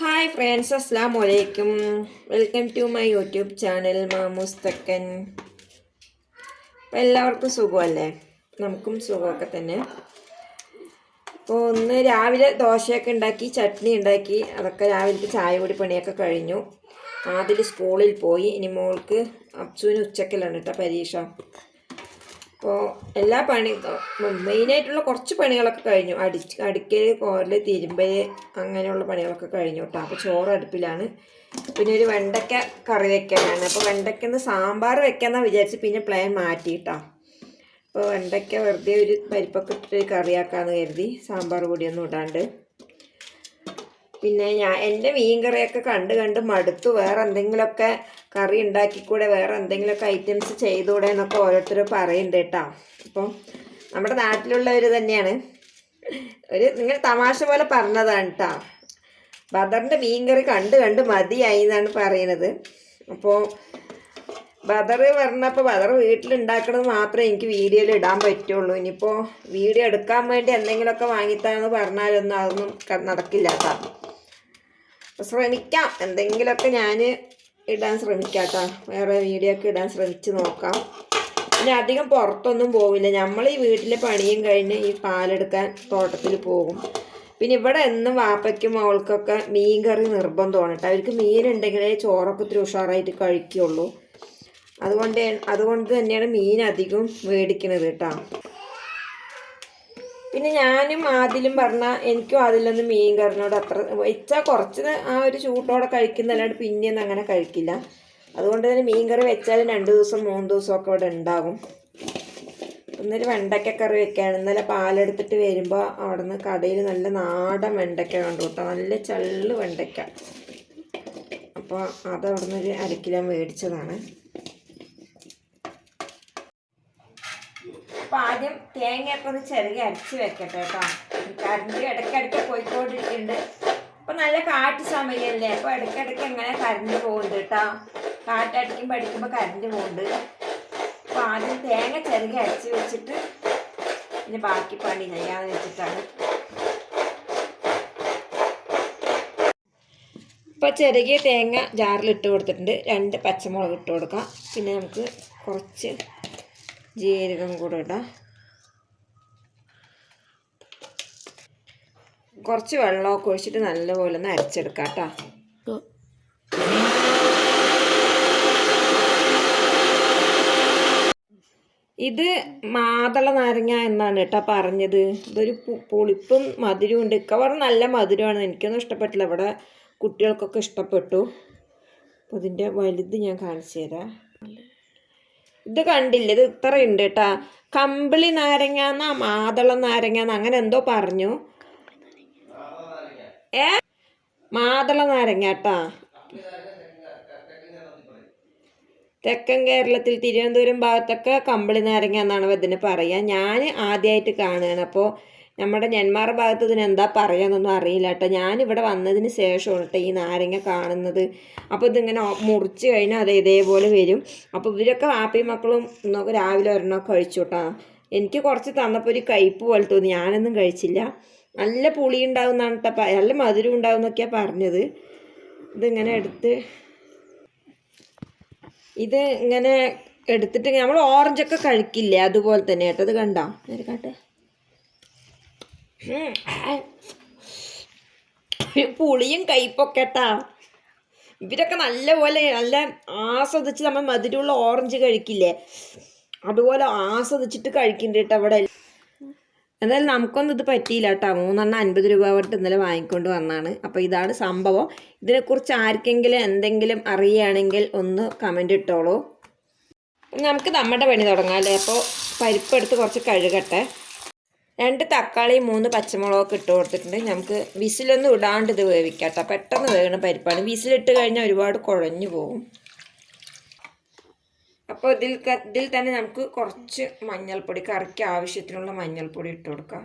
Hi friends അസ്സാം വലൈക്കും welcome to my YouTube channel Mamoos Thekkan എല്ലാവർക്കും സുഖമല്ലേ? നമുക്കും സുഖമൊക്കെ തന്നെ. അപ്പോൾ ഒന്ന് രാവിലെ ദോശയൊക്കെ ഉണ്ടാക്കി ചട്നി ഉണ്ടാക്കി അതൊക്കെ രാവിലത്തെ ചായ കൂടി പണിയൊക്കെ കഴിഞ്ഞു. ആദ്യം സ്കൂളിൽ പോയി. ഇനി മോൾക്ക് അപ്സുവിന് ഉച്ചക്കലാണ് കേട്ടോ പരീക്ഷ. അപ്പോൾ എല്ലാ പണി മെയിനായിട്ടുള്ള കുറച്ച് പണികളൊക്കെ കഴിഞ്ഞു. അടി അടിക്കൽ കോരൽ തിരുമ്പൽ അങ്ങനെയുള്ള പണികളൊക്കെ കഴിഞ്ഞു കേട്ടോ അപ്പോൾ ചോറ് അടുപ്പിലാണ്. പിന്നെ ഒരു വെണ്ടയ്ക്ക കറി വെക്കാനാണ് അപ്പോൾ വെണ്ടയ്ക്കന്ന് സാമ്പാർ വെക്കാമെന്നാണ് വിചാരിച്ച് പിന്നെ പ്ലാൻ മാറ്റി കേട്ടോ അപ്പോൾ വെണ്ടയ്ക്ക വെറുതെ ഒരു പരിപ്പൊക്കെ ഇട്ടിട്ട് കറിയാക്കാമെന്ന് കരുതി. സാമ്പാർ കൂടിയൊന്നും ഇടാണ്ട്. പിന്നെ ഞാൻ എന്റെ മീൻ കറിയൊക്കെ കണ്ട് കണ്ട് മടുത്തു. വേറെ എന്തെങ്കിലുമൊക്കെ കറി ഉണ്ടാക്കിക്കൂടെ വേറെ എന്തെങ്കിലുമൊക്കെ ഐറ്റംസ് ചെയ്തുകൂടെ എന്നൊക്കെ ഓരോരുത്തർ പറയുന്നുണ്ട് കേട്ടോ. അപ്പം നമ്മുടെ നാട്ടിലുള്ളവർ തന്നെയാണ്. ഒരു നിങ്ങൾ തമാശ പോലെ പറഞ്ഞതാണ് കേട്ടോ. ബദറിന്റെ മീൻ കറി കണ്ട് കണ്ട് മതിയായി എന്നാണ് പറയുന്നത്. അപ്പോൾ ബദർ പറഞ്ഞപ്പോൾ ബദർ വീട്ടിലുണ്ടാക്കണത് മാത്രമേ എനിക്ക് വീഡിയോയിൽ ഇടാൻ പറ്റുള്ളൂ. ഇനിയിപ്പോൾ വീഡിയോ എടുക്കാൻ വേണ്ടി എന്തെങ്കിലുമൊക്കെ വാങ്ങിത്താന്ന് പറഞ്ഞാലൊന്നും അതൊന്നും നടക്കില്ല കേട്ടോ. ശ്രമിക്കാം. എന്തെങ്കിലുമൊക്കെ ഞാൻ ഇടാൻ ശ്രമിക്കാം കേട്ടോ വേറെ വീഡിയോ ഒക്കെ ഇടാൻ ശ്രമിച്ച് നോക്കാം. പിന്നെ അധികം പുറത്തൊന്നും പോവില്ല. നമ്മൾ ഈ വീട്ടിലെ പണിയും കഴിഞ്ഞ് ഈ പാലെടുക്കാൻ തോട്ടത്തിൽ പോകും. പിന്നെ ഇവിടെ എന്നും വാപ്പയ്ക്കും അവൾക്കൊക്കെ മീൻ കറി നിർബന്ധമാണ് കേട്ടോ. അവർക്ക് മീനുണ്ടെങ്കിലേ ചോറൊക്കെ ഇത്തിരി ഉഷാറായിട്ട് കഴിക്കുള്ളൂ. അതുകൊണ്ട് അതുകൊണ്ട് തന്നെയാണ് മീൻ അധികം മേടിക്കുന്നത് കേട്ടോ. പിന്നെ ഞാനും ആദിലും പറഞ്ഞ എനിക്കും അതിലൊന്നും മീൻ കറിനോട് അത്ര വെച്ചാൽ കുറച്ച് ആ ഒരു ചൂട്ടോടെ കഴിക്കുന്നല്ലാണ്ട് പിന്നെയൊന്നും അങ്ങനെ കഴിക്കില്ല. അതുകൊണ്ട് തന്നെ മീൻ കറി വെച്ചാലും രണ്ട് ദിവസം മൂന്ന് ദിവസമൊക്കെ ഇവിടെ ഉണ്ടാകും. ഒന്നൊരു വെണ്ടയ്ക്കക്കറി വെക്കാണ്. ഇന്നലെ പാലെടുത്തിട്ട് വരുമ്പോൾ അവിടെ നിന്ന് കടയിൽ നല്ല നാടൻ വെണ്ടയ്ക്ക കണ്ടു കേട്ടോ. നല്ല ചള്ള് വെണ്ടയ്ക്ക. അപ്പോൾ അത് അവിടെ നിന്ന് ഒരു മേടിച്ചതാണ്. അപ്പൊ ആദ്യം തേങ്ങയൊക്കെ ഒന്ന് ചെറുകെ അരച്ച് വെക്കട്ടെ കേട്ടോ. കറണ്ട് ഇടയ്ക്കിടയ്ക്ക് പോയിക്കൊണ്ടിരിക്കുന്നുണ്ട്. അപ്പൊ നല്ല കാറ്റ് സമയമല്ലേ അപ്പോൾ ഇടയ്ക്കിടയ്ക്ക് എങ്ങനെ കറണ്ട് പോകുന്നുണ്ട് കേട്ടോ. കാറ്റടിക്കുമ്പോൾ പഠിക്കുമ്പോൾ കറണ്ട് പോകുന്നുണ്ട്. അപ്പൊ ആദ്യം തേങ്ങ ചെറുകെ അരച്ച് വെച്ചിട്ട് പിന്നെ ബാക്കി പണി ചെയ്യാന്ന് വെച്ചിട്ടാണ്. ഇപ്പൊ ചെറുകിയ തേങ്ങ ജാറിൽ ഇട്ട് കൊടുത്തിട്ടുണ്ട്. രണ്ട് പച്ചമുളക് ഇട്ട് കൊടുക്കാം. പിന്നെ നമുക്ക് കുറച്ച് ജീരകം കൂടെ ഇടാം. കുറച്ച് വെള്ളമൊക്കെ ഒഴിച്ചിട്ട് നല്ലപോലെ ഒന്ന് അരച്ചെടുക്കാം കേട്ടോ. ഇത് മാതള നാരങ്ങ എന്നാണ് കേട്ടോ പറഞ്ഞത്. ഇതൊരു പുളിപ്പും മധുരവും ഉണ്ട്. ഇക്കവർ നല്ല മധുരമാണ്. എനിക്കൊന്നും ഇഷ്ടപ്പെട്ടില്ല. ഇവിടെ കുട്ടികൾക്കൊക്കെ ഇഷ്ടപ്പെട്ടു. അപ്പോൾ ഇതിന്റെ വലുത് ഞാൻ കാണിച്ചു തരാം. ഇത് കണ്ടില്ല. ഇത് ഇത്ര ഉണ്ട് കേട്ടാ. കമ്പിളി നാരങ്ങ എന്നാ മാതള നാരങ്ങ എന്ന് അങ്ങനെ എന്തോ പറഞ്ഞു. ഏ? മാതള നാരങ്ങ കേട്ടാ. തെക്കൻ കേരളത്തിൽ തിരുവനന്തപുരം ഭാഗത്തൊക്കെ കമ്പിളി നാരങ്ങ എന്നാണ് ഇതിന് പറയുക ഞാൻ ആദ്യമായിട്ട് കാണുകയാണ്. അപ്പോൾ നമ്മുടെ നെന്മാറ ഭാഗത്ത് ഇതിന് എന്താ പറയാന്നൊന്നും അറിയില്ല കേട്ടോ. ഞാനിവിടെ വന്നതിന് ശേഷമാണ് കേട്ടോ ഈ നാരങ്ങ കാണുന്നത്. അപ്പോൾ ഇതിങ്ങനെ മുറിച്ച് കഴിഞ്ഞാൽ അത് ഇതേപോലെ വരും. അപ്പോൾ ഇവരൊക്കെ വാപ്പയും മക്കളും ഇന്നൊക്കെ രാവിലെ ഒരെണ്ണം കഴിച്ചു കേട്ടോ. എനിക്ക് കുറച്ച് തന്നപ്പോൾ ഒരു കയ്പ്പ് പോലെ തോന്നി. ഞാനൊന്നും കഴിച്ചില്ല. നല്ല പുളി ഉണ്ടാവും എന്നാണ് കേട്ടോ നല്ല മധുരം ഉണ്ടാവും എന്നൊക്കെയാണ് പറഞ്ഞത്. ഇതിങ്ങനെ എടുത്ത് ഇത് ഇങ്ങനെ എടുത്തിട്ട് നമ്മൾ ഓറഞ്ചൊക്കെ കഴിക്കില്ലേ അതുപോലെ തന്നെ കേട്ടോ. അത് കണ്ടോ? കേട്ടെ. പുളിയും കയ്പൊക്കെ കേട്ടാ ഇവരൊക്കെ നല്ലപോലെ നല്ല ആസ്വദിച്ച് നമ്മൾ മധുരമുള്ള ഓറഞ്ച് കഴിക്കില്ലേ? അതുപോലെ ആസ്വദിച്ചിട്ട് കഴിക്കുന്നുണ്ട് കേട്ടോ അവിടെ. എന്തായാലും നമുക്കൊന്നും ഇത് പറ്റിയില്ല കേട്ടോ. മൂന്നെണ്ണം അൻപത് രൂപ തൊട്ട് ഇന്നലെ വാങ്ങിക്കൊണ്ട് വന്നാണ്. അപ്പോൾ ഇതാണ് സംഭവം. ഇതിനെക്കുറിച്ച് ആർക്കെങ്കിലും എന്തെങ്കിലും അറിയുകയാണെങ്കിൽ ഒന്ന് കമന്റ് ഇട്ടോളൂ. നമുക്ക് നമ്മുടെ പണി തുടങ്ങാം അല്ലേ? അപ്പോൾ പരിപ്പെടുത്ത് കുറച്ച് കഴുകട്ടെ. രണ്ട് തക്കാളി മൂന്ന് പച്ചമുളകൊക്കെ ഇട്ട് കൊടുത്തിട്ടുണ്ട്. നമുക്ക് വിസിലൊന്നും ഇടാണ്ട് ഇത് വേവിക്കാട്ടോ. പെട്ടെന്ന് വേകണ പരിപ്പാണ്. വിസിലിട്ട് കഴിഞ്ഞാൽ ഒരുപാട് കുഴഞ്ഞു പോകും അപ്പോൾ ഇതിൽ ഇതിൽ തന്നെ നമുക്ക് കുറച്ച് മഞ്ഞൾപ്പൊടി കറിക്ക് ആവശ്യത്തിനുള്ള മഞ്ഞൾപ്പൊടി ഇട്ട് കൊടുക്കാം.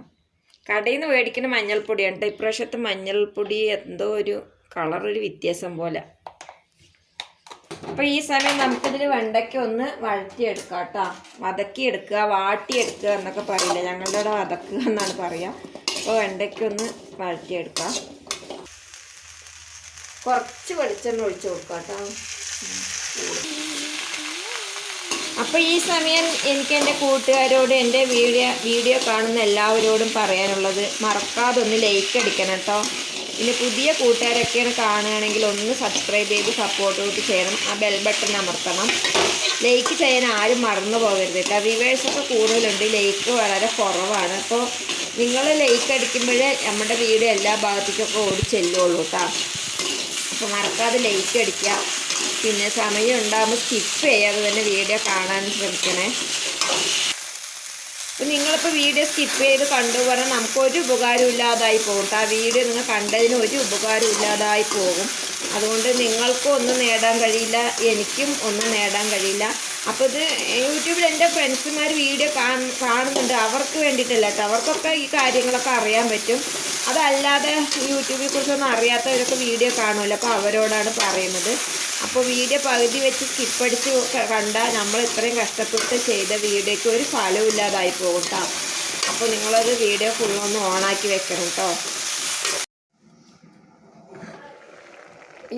കടയിൽ നിന്ന് മേടിക്കുന്ന മഞ്ഞൾപ്പൊടിയാണ് കേട്ടോ ഇപ്രാവശ്യത്തെ മഞ്ഞൾപ്പൊടി എന്തോ ഒരു കളറൊരു വ്യത്യാസം പോലെ. അപ്പോൾ ഈ സമയം നമുക്കിതിൽ വെണ്ടയ്ക്ക ഒന്ന് വഴറ്റിയെടുക്കാം കേട്ടോ. വതക്കിയെടുക്കുക വാട്ടിയെടുക്കുക എന്നൊക്കെ പറയില്ല. ഞങ്ങളുടെ അവിടെ വതക്കുക എന്നാണ് പറയുക അപ്പോൾ വെണ്ടയ്ക്ക ഒന്ന് വഴറ്റിയെടുക്കാം. കുറച്ച് വെളിച്ചെണ്ണ ഒഴിച്ചു കൊടുക്കുക കേട്ടോ. അപ്പോൾ ഈ സമയം എനിക്ക് എന്റെ കൂട്ടുകാരോട് എന്റെ വീഡിയോ വീഡിയോ കാണുന്ന എല്ലാവരോടും പറയാനുള്ളത് മറക്കാതെ ഒന്ന് ലൈക്ക് അടിക്കണം കേട്ടോ. പിന്നെ പുതിയ കൂട്ടുകാരൊക്കെയാണ് കാണുകയാണെങ്കിൽ ഒന്ന് സബ്സ്ക്രൈബ് ചെയ്ത് സപ്പോർട്ട് കൂട്ടി ചെയ്യണം. ആ ബെൽ ബട്ടൺ അമർത്തണം. ലൈക്ക് ചെയ്യാൻ ആരും മറന്നു പോകരുത് കേട്ടോ. വ്യൂവേഴ്സൊക്കെ കൂടുതലുണ്ട്. ലൈക്ക് വളരെ കുറവാണ്. അപ്പോൾ നിങ്ങൾ ലൈക്ക് അടിക്കുമ്പോഴേ നമ്മുടെ വീഡിയോ എല്ലാ ഭാഗത്തേക്കൊക്കെ ഓടി ചെല്ലുള്ളൂ കേട്ടോ. അപ്പോൾ മറക്കാതെ ലൈക്ക് അടിക്കുക. പിന്നെ സമയം ഉണ്ടാകുമ്പോൾ സ്കിപ്പ് ചെയ്യാതെ തന്നെ വീഡിയോ കാണാൻ ശ്രമിക്കണേ. അപ്പം നിങ്ങളിപ്പോൾ വീഡിയോ സ്കിപ്പ് ചെയ്ത് കണ്ടു പറഞ്ഞാൽ നമുക്കൊരു ഉപകാരം ഇല്ലാതായി പോകും. ആ വീഡിയോ നിങ്ങൾ കണ്ടതിന് ഒരു ഉപകാരം ഇല്ലാതായി പോകും. അതുകൊണ്ട് നിങ്ങൾക്കും ഒന്നും നേടാൻ കഴിയില്ല എനിക്കും ഒന്നും നേടാൻ കഴിയില്ല. അപ്പോൾ ഇത് യൂട്യൂബിൽ എന്റെ ഫ്രണ്ട്സുമാർ വീഡിയോ കാണുന്നുണ്ട്. അവർക്ക് വേണ്ടിയിട്ടല്ല കേട്ടോ. അവർക്കൊക്കെ ഈ കാര്യങ്ങളൊക്കെ അറിയാൻ പറ്റും. അതല്ലാതെ യൂട്യൂബിൽ കുറിച്ചൊന്നും അറിയാത്തവരൊക്കെ വീഡിയോ കാണുമല്ലോ. അപ്പോൾ അവരോടാണ് പറയുന്നത്. അപ്പോൾ വീഡിയോ പകുതി വെച്ച് സ്കിപ്പ് അടിച്ച് കണ്ടാൽ നമ്മൾ ഇത്രയും കഷ്ടപ്പെട്ട് ചെയ്ത വീഡിയോയ്ക്ക് ഒരു ഫലവും ഇല്ലാതായി പോകും കേട്ടോ അപ്പോൾ നിങ്ങളൊരു വീഡിയോ ഫുള്ളൊന്ന് ഓണാക്കി വെക്കണം കേട്ടോ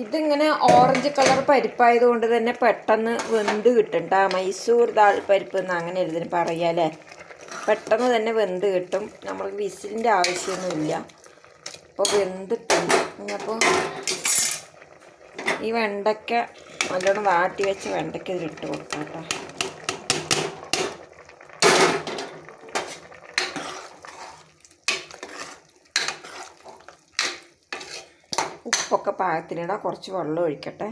ഇതിങ്ങനെ ഓറഞ്ച് കളർ പരിപ്പായത് കൊണ്ട് തന്നെ പെട്ടെന്ന് വെന്ത് കിട്ടും കേട്ടോ മൈസൂർ ദാൾ പരിപ്പ് എന്ന് അങ്ങനെ ഇതിന് പറയാല്ലേ പെട്ടെന്ന് തന്നെ വെന്ത് കിട്ടും. നമ്മൾ വിസിലിന്റെ ആവശ്യമൊന്നുമില്ല. അപ്പോൾ വെന്തിട്ടുണ്ട്. അപ്പോൾ ഈ വെണ്ടയ്ക്ക നല്ലോണം വാട്ടി വെച്ച് വെണ്ടയ്ക്ക ഇതിലിട്ട് കൊടുക്കാം കേട്ടോ ഉപ്പൊക്കെ പാകത്തിനിടാം കുറച്ച് വെള്ളം ഒഴിക്കട്ടെ.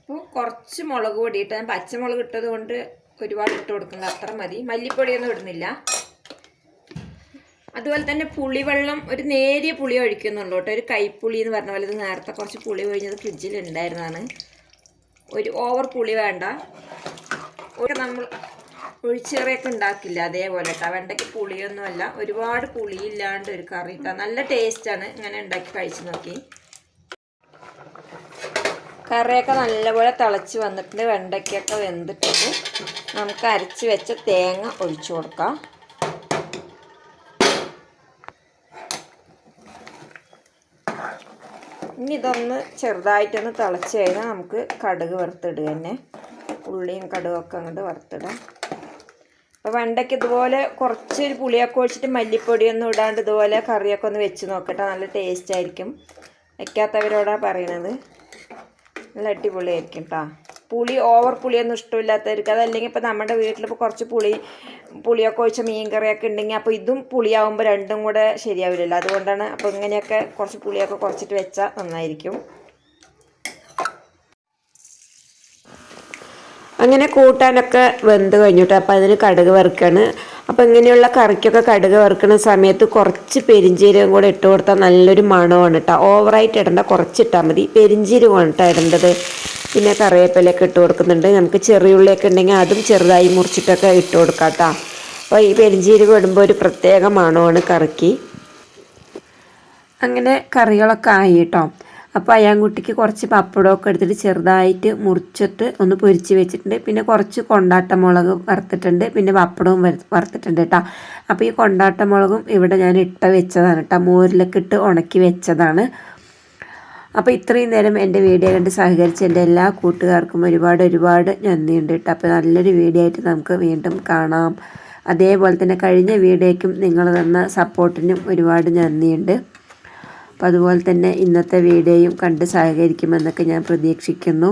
അപ്പോൾ കുറച്ച് മുളക് പൊടി ഇട്ട് ഞാൻ പച്ചമുളക് ഇട്ടത് കൊണ്ട് ഒരുപാട് ഇട്ട് കൊടുക്കുന്നത് അത്ര മതി. മല്ലിപ്പൊടിയൊന്നും ഇടുന്നില്ല. അതുപോലെ തന്നെ പുളിവെള്ളം ഒരു നേരിയ പുളി ഒഴിക്കുന്നുള്ളൂ കേട്ടോ. ഒരു കൈപ്പുളി എന്ന് പറഞ്ഞ പോലെ ഇത് നേരത്തെ കുറച്ച് പുളി ഒഴിഞ്ഞത് ഫ്രിഡ്ജിൽ ഉണ്ടായിരുന്നതാണ്. ഒരു ഓവർ പുളി വേണ്ട. ഒരു നമ്മൾ ഒഴിച്ചേറിയൊക്കെ ഉണ്ടാക്കില്ല അതേപോലെ കേട്ടോ. വെണ്ടയ്ക്ക് പുളിയൊന്നുമല്ല. ഒരുപാട് പുളിയില്ലാണ്ട് ഒരു കറി കേട്ടോ. നല്ല ടേസ്റ്റാണ്. ഇങ്ങനെ ഉണ്ടാക്കി കഴിച്ച് നോക്കി. കറിയൊക്കെ നല്ലപോലെ തിളച്ച് വന്നിട്ടുണ്ട്. വെണ്ടയ്ക്കൊക്കെ വെന്തിട്ടുണ്ട്. നമുക്ക് അരച്ച് വെച്ച തേങ്ങ ഒഴിച്ചു കൊടുക്കാം. ഇനി ഇതൊന്ന് ചെറുതായിട്ടൊന്ന് തിളച്ച് കഴിഞ്ഞാൽ നമുക്ക് കടുക് വറുത്തിടുക തന്നെ. ഉള്ളിയും കടുകൊക്കെ അങ്ങോട്ട് വറുത്തിടാം. അപ്പോൾ വെണ്ടയ്ക്ക് ഇതുപോലെ കുറച്ച് പുളിയൊക്കെ ഒഴിച്ചിട്ട് മല്ലിപ്പൊടിയൊന്നും ഇടാണ്ട് ഇതുപോലെ കറിയൊക്കെ ഒന്ന് വെച്ച് നോക്കട്ടെ. നല്ല ടേസ്റ്റ് ആയിരിക്കും. വയ്ക്കാത്തവരോടാണ് പറയണത്. നല്ല അടിപൊളിയായിരിക്കും കേട്ടോ പുളി ഓവർ പുളിയൊന്നും ഇഷ്ടമില്ലാത്തവർക്ക്. അതല്ലെങ്കിൽ ഇപ്പോൾ നമ്മുടെ വീട്ടിൽ വീട്ടിലിപ്പോൾ കുറച്ച് പുളി പുളിയൊക്കെ ഒഴിച്ച മീൻ കറിയൊക്കെ ഉണ്ടെങ്കിൽ അപ്പോൾ ഇതും പുളിയാവുമ്പോൾ രണ്ടും കൂടെ ശരിയാവില്ലല്ലോ. അതുകൊണ്ടാണ് അപ്പോൾ ഇങ്ങനെയൊക്കെ കുറച്ച് പുളിയൊക്കെ കുറച്ചിട്ട് വെച്ചാൽ നന്നായിരിക്കും. അങ്ങനെ കൂട്ടാനൊക്കെ വെന്ത് കഴിഞ്ഞിട്ട് അപ്പോൾ അതിന് കടുക് വറുക്കാണ്. അപ്പോൾ ഇങ്ങനെയുള്ള കറിക്കൊക്കെ കടുക് വറുക്കുന്ന സമയത്ത് കുറച്ച് പെരിഞ്ചീരകം കൂടെ ഇട്ട് കൊടുത്താൽ നല്ലൊരു മണമാണ് കേട്ടോ ഓവറായിട്ട് ഇടണ്ട കുറച്ച് ഇട്ടാൽ മതി. പെരിഞ്ചീരകമാണ് കേട്ടോ ഇടേണ്ടത്. പിന്നെ കറിവേപ്പിലൊക്കെ ഇട്ട് കൊടുക്കുന്നുണ്ട്. നമുക്ക് ചെറിയുള്ളിയൊക്കെ ഉണ്ടെങ്കിൽ അതും ചെറുതായി മുറിച്ചിട്ടൊക്കെ ഇട്ട് കൊടുക്കാം കേട്ടോ അപ്പോൾ ഈ പെരിഞ്ചീരകം ഇടുമ്പോൾ ഒരു പ്രത്യേക മണമാണ് കറിക്ക്. അങ്ങനെ കറികളൊക്കെ ആയി കേട്ടോ അപ്പോൾ അയ്യാൻകുട്ടിക്ക് കുറച്ച് പപ്പടമൊക്കെ എടുത്തിട്ട് ചെറുതായിട്ട് മുറിച്ചിട്ട് ഒന്ന് പൊരിച്ച് വെച്ചിട്ടുണ്ട്. പിന്നെ കുറച്ച് കൊണ്ടാട്ട മുളക് വറുത്തിട്ടുണ്ട്. പിന്നെ പപ്പടവും വറുത്തിട്ടുണ്ട് കേട്ടോ. അപ്പോൾ ഈ കൊണ്ടാട്ട മുളകും ഇവിടെ ഞാൻ ഇട്ട വെച്ചതാണ് കേട്ടോ. മോരിലൊക്കെ ഇട്ട് ഉണക്കി വെച്ചതാണ്. അപ്പോൾ ഇത്രയും നേരം എന്റെ വീഡിയോ കണ്ട് സഹകരിച്ച എന്റെ എല്ലാ കൂട്ടുകാർക്കും ഒരുപാട് ഒരുപാട് നന്ദിയുണ്ട് കേട്ടോ. അപ്പോൾ നല്ലൊരു വീഡിയോ ആയിട്ട് നമുക്ക് വീണ്ടും കാണാം. അതേപോലെ തന്നെ കഴിഞ്ഞ വീഡിയോയ്ക്കും നിങ്ങൾ തന്ന സപ്പോർട്ടിനും ഒരുപാട് നന്ദിയുണ്ട്. അപ്പോൾ അതുപോലെ തന്നെ ഇന്നത്തെ വീഡിയോയും കണ്ട് സഹകരിക്കുമെന്നൊക്കെ ഞാൻ പ്രതീക്ഷിക്കുന്നു.